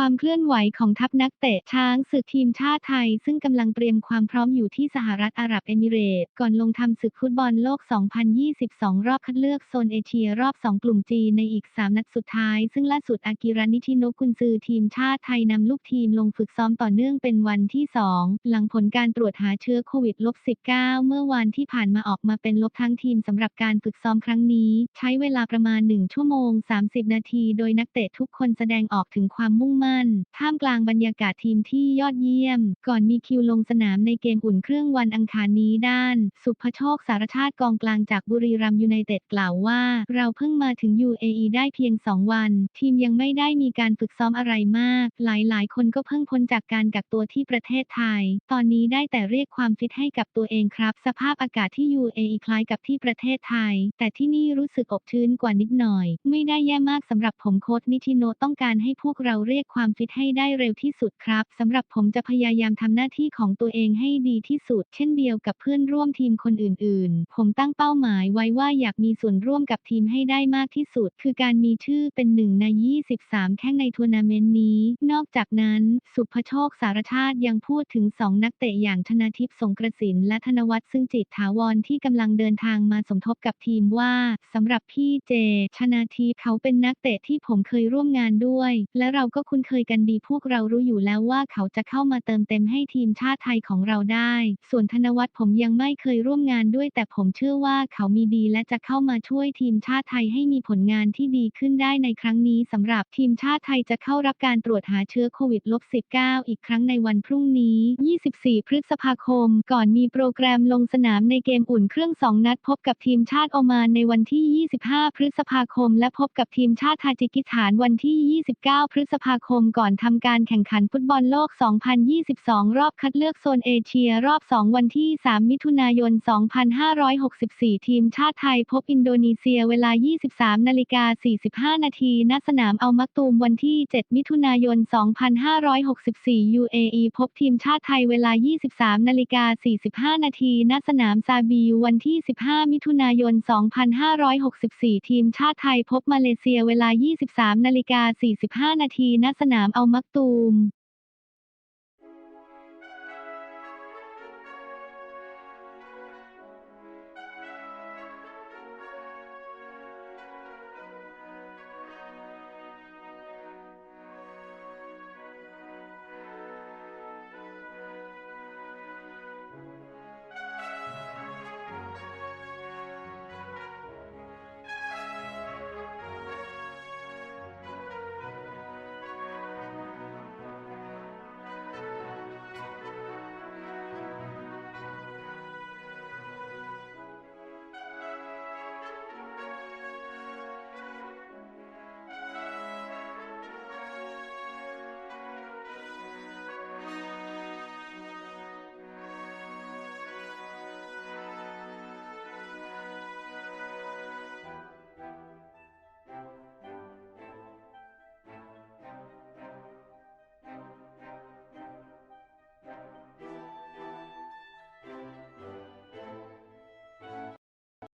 ความเคลื่อนไหวของทัพนักเตะช้างศึกทีมชาติไทย ซึ่งกำลังเตรียมความพร้อมอยู่ที่สหรัฐอาหรับเอมิเรตส์ก่อนลงทำศึกฟุตบอลโลก 2022 รอบคัดเลือกโซนเอเชียรอบ 2 กลุ่มจีในอีก 3 นัดสุดท้าย ซึ่งล่าสุดอากิรานิชิโนกุนซือทีมชาติไทยนำลูกทีมลงฝึกซ้อมต่อเนื่องเป็นวันที่ 2 หลังผลการตรวจหาเชื้อโควิด -19 เมื่อวันที่ผ่านมาออกมาเป็นลบทั้งทีมสำหรับการฝึกซ้อมครั้งนี้ ใช้เวลาประมาณ 1 ชั่วโมง 30 นาที โดยนักเตะทุกคนแสดงออกถึงความมุ่งมั่นท่ามกลางบรรยากาศทีมที่ยอดเยี่ยม ก่อนมีคิวลงสนามในเกมอุ่นเครื่องวันอังคารนี้ด้าน สุภโชคสารชาติกองกลางจากบุรีรัมยูไนเต็ดกล่าวว่า เราเพิ่งมาถึง UAE ได้เพียง 2 วัน ทีมยังไม่ได้มีการฝึกซ้อมอะไรมาก หลายๆ คนก็เพิ่งพ้นจากการกักตัวที่ประเทศไทย ตอนนี้ได้แต่เรียกความฟิตให้กับตัวเองครับ สภาพอากาศที่ UAE คล้ายกับที่ประเทศไทย แต่ที่นี่รู้สึกอบชื้นกว่านิดหน่อย ไม่ได้แย่มากสำหรับผมโค้ชนิชิโนต้องการให้พวกเราเรียกความฟิตให้ได้เร็วที่สุดครับสำหรับผมจะพยายามทำหน้าที่ของตัวเองให้ดีที่สุด เช่นเดียวกับเพื่อนร่วมทีมคนอื่นๆ ผมตั้งเป้าหมายไว้ว่าอยากมีส่วนร่วมกับทีมให้ได้มากที่สุด คือการมีชื่อเป็นหนึ่งใน 23 แข้งในทัวร์นาเมนต์นี้ นอกจากนั้น สุภโชคสารชาติยังพูดถึง 2 นักเตะอย่างชนาทิพย์สงกระสินและธนวัฒน์ซึ่งจิตถาวรที่กำลังเดินทางมาสมทบกับทีมว่าสำหรับพี่เจ ชนาทิพย์เขาเป็นนักเตะที่ผมเคยร่วมงานด้วย และเราก็คุนเคยกันดีพวกเรารู้อยู่แล้วว่าเขาจะเข้ามาเติมเต็มให้ทีมชาติไทยของเราได้ ส่วนธนวัฒน์ผมยังไม่เคยร่วมงานด้วย แต่ผมเชื่อว่าเขามีดีและจะเข้ามาช่วยทีมชาติไทยให้มีผลงานที่ดีขึ้นได้ในครั้งนี้สำหรับทีมชาติไทยจะเข้ารับการตรวจหาเชื้อโควิด -19 อีกครั้งในวันพรุ่งนี้ 24 พฤษภาคม ก่อนมีโปรแกรมลงสนามในเกมอุ่นเครื่อง 2 นัดพบกับทีมชาติโอมานในวันที่ 25 พฤษภาคม และพบกับทีมชาติทาจิกิสถานวันที่ 29 พฤษภาคมก่อนทำการแข่งขันฟุตบอลโลก 2022 รอบคัดเลือกโซนเอเชียรอบ 2 วันที่ 3 มิถุนายน 2564 ทีมชาติไทยพบอินโดนีเซียเวลา 23นาฬิกา45 นาทีณสนามอัลมักตูมวันที่ 7 มิถุนายน 2564 UAE พบทีมชาติไทยเวลา 23นาฬิกา45 นาทีณสนามซาบีวันที่ 15 มิถุนายน 2564 ทีมชาติไทยพบมาเลเซียเวลา 23นาฬิกา45 นาทีณสนามเอามักตูม